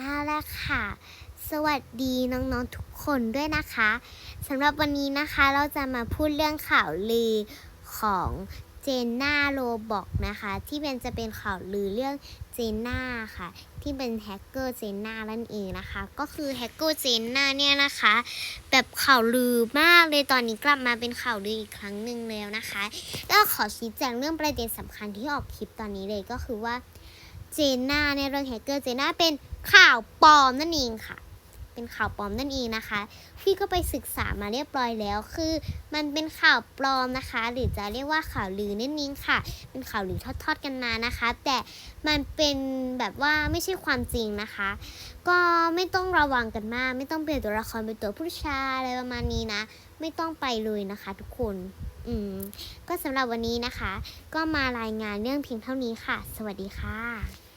เอาละค่ะ สวัสดีน้องๆทุกคนด้วยนะคะสำหรับวันนี้นะคะเราจะมาพูดเรื่องข่าวลือของเจนน่าโรบอกนะคะ ที่เป็นจะเป็นข่าวลือเรื่องเจนน่าค่ะ ที่เป็นแฮกเกอร์เจนน่านั่นเองนะคะ ก็คือแฮกเกอร์เจนน่าเนี่ยนะคะ แบบข่าวลือมากเลยตอนนี้กลับมาเป็นข่าวลืออีกครั้งหนึ่งแล้วนะคะแล้วขอชี้แจงเรื่องประเด็นสำคัญที่ออกคลิปตอนนี้เลยก็คือว่าเจนน่าในเรื่องแฮกเกอร์เจนน่าเป็น ข่าวปลอมนั่นเองค่ะ เป็นข่าวปลอมนั่นเองนะคะ พี่ก็ไปศึกษามาเรียบร้อยแล้ว คือมันเป็นข่าวปลอมนะคะ หรือจะเรียกว่าข่าวลือนั่นเองค่ะ เป็นข่าวลือทอดๆกันมานะคะ แต่มันเป็นแบบว่าไม่ใช่ความจริงนะคะ ก็ไม่ต้องระวังกันมาก ไม่ต้องเปลี่ยนตัวละครเป็นตัวผู้ชายอะไรประมาณนี้นะ ไม่ต้องไปเลยนะคะ ทุกคนอืมก็สำหรับวันนี้นะคะ ก็มารายงานเรื่องเพียงเท่านี้ค่ะ สวัสดีค่ะ